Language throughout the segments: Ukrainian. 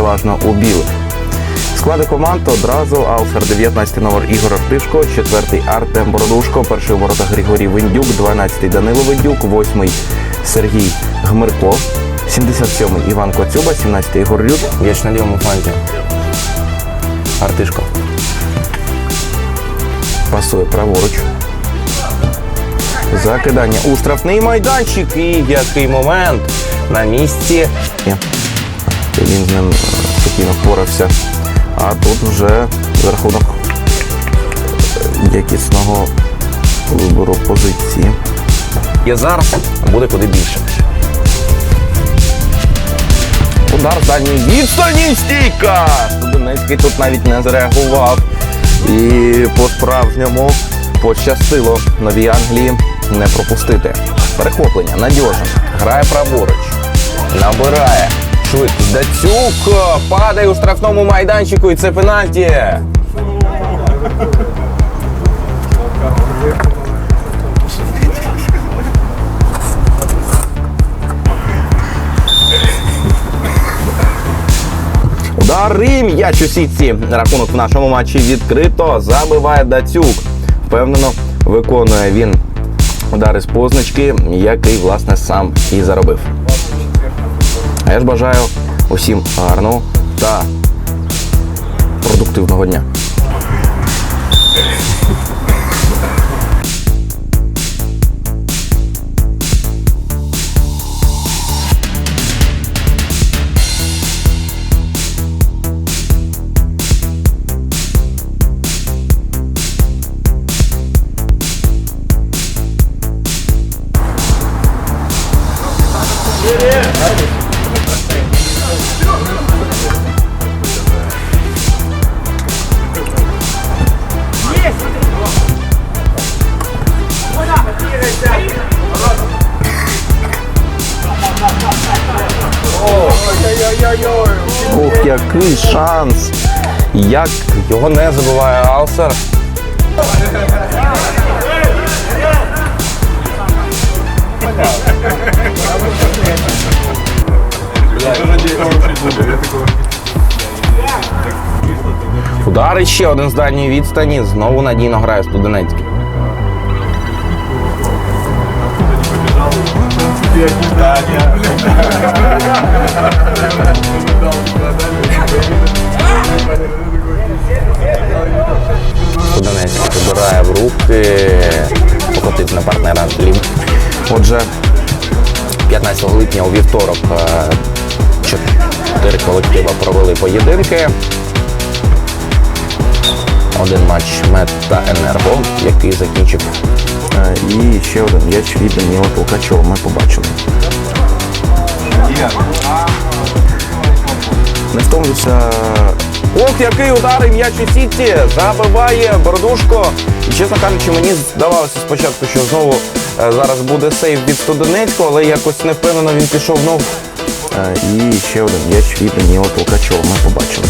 переважно у білих. Склади команд одразу Алсер, 19 номер Ігор Артишко, 4-й Артем Бородушко, перший у воротах Григорій Виндюк, 12-й Данило Виндюк, 8-й Сергій Гмирко, 77-й Іван Коцюба, 17-й Ігор Рюд. М'яч на лівому фланзі. Артишко. Пасує праворуч. Закидання у штрафний майданчик. І який момент на місці. Він з ним спокійно впорався. А тут вже за рахунок е, якісного вибору позиції. І зараз буде куди більше. Удар з дальньої відстані стійка! Студенецький тут навіть не зреагував. І по-справжньому пощастило новій Англії не пропустити. Перехоплення надіжно. Грає праворуч. Набирає. Швидкість. Дацюк падає у штрафному майданчику і це пенальті. Удари м'яч у сітці. Рахунок в нашому матчі відкрито. Забиває Дацюк. Впевнено, виконує він удари з позначки, який, власне, сам і заробив. А я ж бажаю усім гарного та продуктивного дня. Ох, який шанс! Як його не забиває Алсер. Удар і ще один з дальньої відстані. Знову надійно грає Студенецький. Студенецький забирає в руки, покотив на партнера лів. Отже, 15 липня у вівторок е, чотири колектива провели поєдинки. Один матч Мет та Енерго, який закінчив. Е, І ще один м'яч від Даніла Толкачова ми побачили. Не втомлюся. Ох, який удар м'яч у сітці забиває Бородушко. І чесно кажучи, мені здавалося спочатку, що знову е, зараз буде сейв від Студенецького, але якось не впевнено він пішов знов. Е, І ще один м'яч від Даніла Толкачова ми побачили.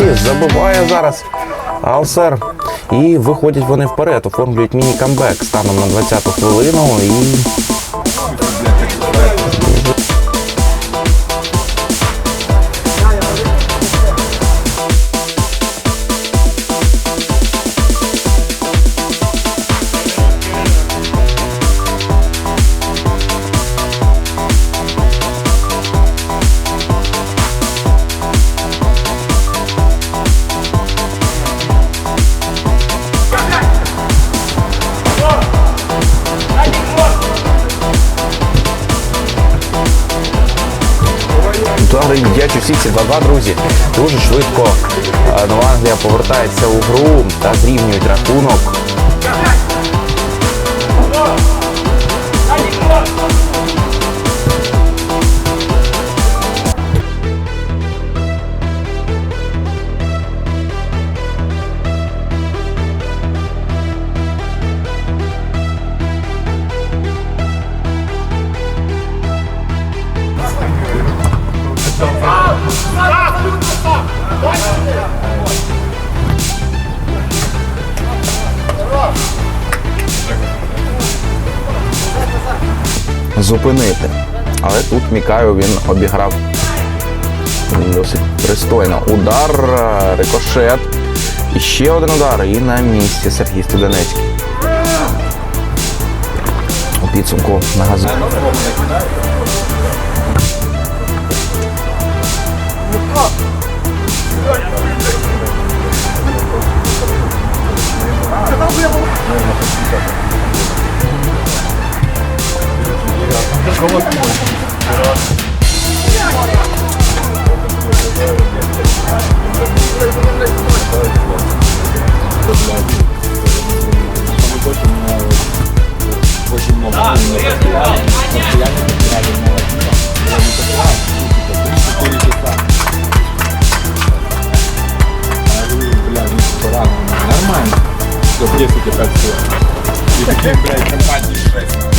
М'яч забиває зараз Алсер. І виходять вони вперед, оформлюють міні-камбек станом на 20-ту хвилину. І сітці 2-2, друзі. Дуже швидко е, Нова Англія повертається у гру та зрівнюють рахунок. Зупинити. Але тут Мікаю він обіграв досить пристойно. Удар, рикошет. І ще один удар. І на місці Сергій Студенецький. У підсумку на газу. Нормально. Все, в 10 опять все. И такие, блядь, компании 6.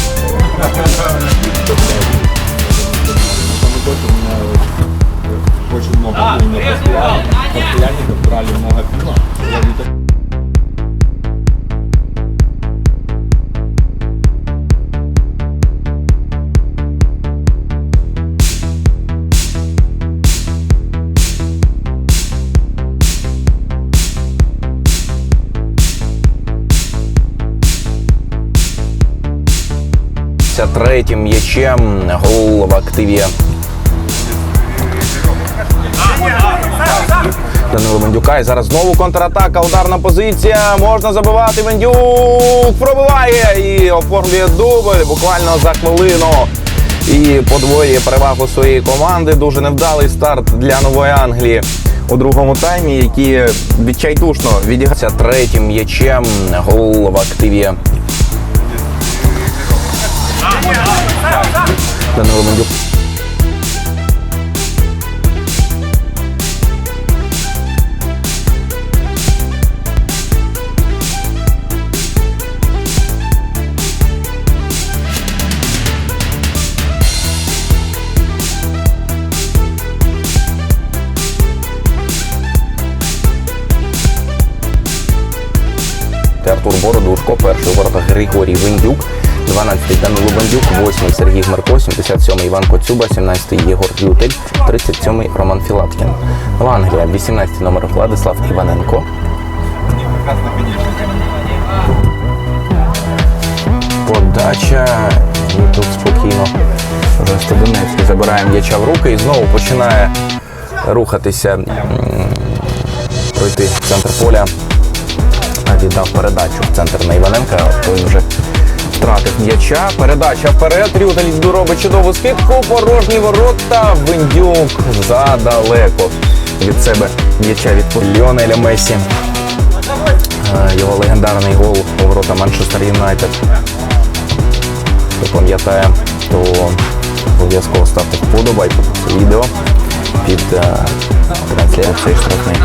у меня э, очень много. Постоянников брали много пива. Третім м'ячем гол в активі. Данило Мендюка. І зараз знову контратака, ударна позиція. Можна забивати. Мендюк пробиває і оформлює дубль буквально за хвилину. І подвоює перевагу своєї команди. Дуже невдалий старт для Нової Англії у другому таймі, які відчайдушно відігрався третім м'ячем. Гол в активі. Данило Мендюк. Артур Бородушко, перший у Григорій Виндюк, 12-й Данило Бандюк, 8-й Сергій Гмарко, 77-й Іван Коцюба, 17-й Єгор Лютель, 37-й Роман Філаткін. Нова Англія, 18-й номер Владислав Іваненко. Подача. І тут спокійно вже Студенецький забирає м'яча в руки і знову починає рухатися, пройти в центр поля віддав передачу в центр на Іваненка. Той вже втратив м'яча. Передача вперед. Рютель робить чудову скидку. Порожні ворота. Виндюк задалеко від себе м'яча від Ліонеля Месі. Його легендарний гол у ворота Манчестер Юнайтед. Хто пам'ятає, то обов'язково ставте вподобайку це відео під е, трансляцією штрафний.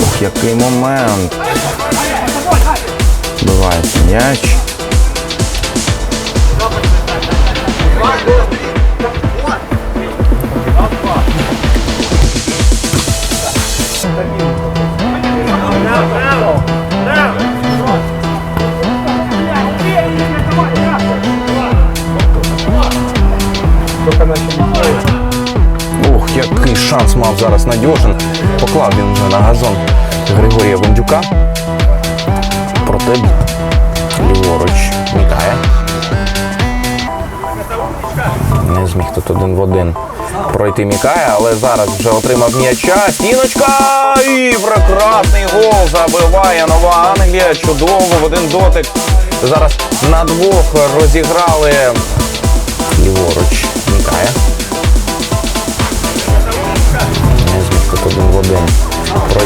Ух, який момент. Биває м'яч. Григорія Вендюка. Проте ліворуч мікає. Не зміг тут один в один пройти мікає, але зараз вже отримав м'яча. Стіночка! І прекрасний гол забиває Нова Англія. Чудово в один дотик. Зараз на двох розіграли ліворуч мікає.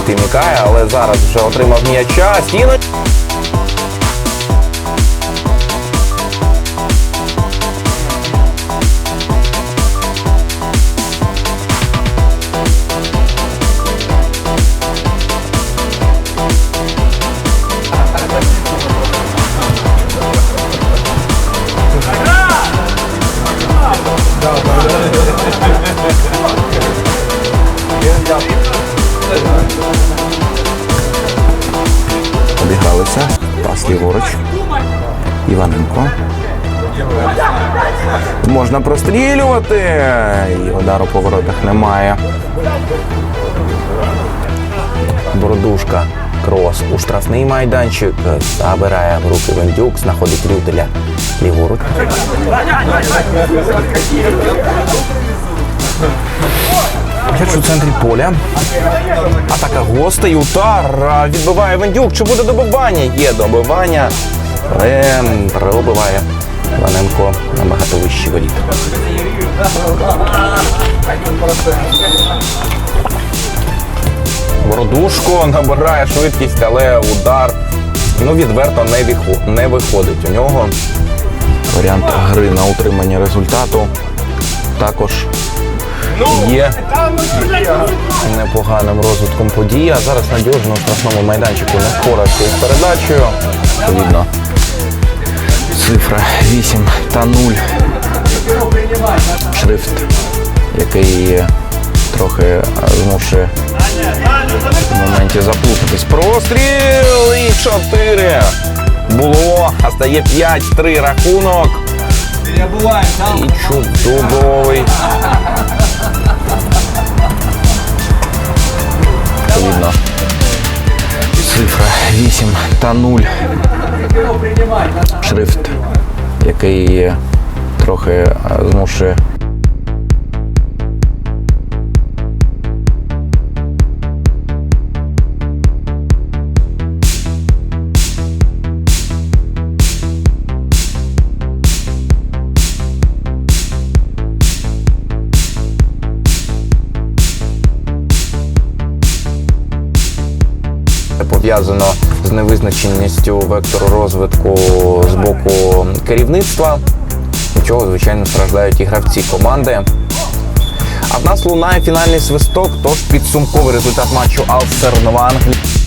Пройти але зараз вже отримав м'яча. Стіно. Можна прострілювати. І удару по воротах немає. Бородушка. Крос у штрафний майданчик. Забирає в руки Вендюк, знаходить Рютеля ліворуч. М'яч у центрі поля. Атака гостей, удар. Відбиває Вендюк. Чи буде добивання? Є добивання. Але пробиває Ланенко набагато вищі воріт. Бородушко набирає швидкість, але удар ну, відверто не, виходить. У нього варіант гри на утримання результату також є непоганим розвитком подій. А зараз надіжно у страшному майданчику не впорався із передачею. Відповідно, цифра 8 та 0. Шрифт, який трохи змушує в моменті заплутатись. Простріл і 4. Було, а стає 5-3 рахунок. І чудовий. Відповідно. Цифра 8 та 0. Шрифт, який трохи е, змушує пов'язано з невизначеністю вектору розвитку з боку керівництва, чого, звичайно, страждають і гравці команди. А в нас лунає фінальний свисток, тож підсумковий результат матчу Алстер Нова Англія.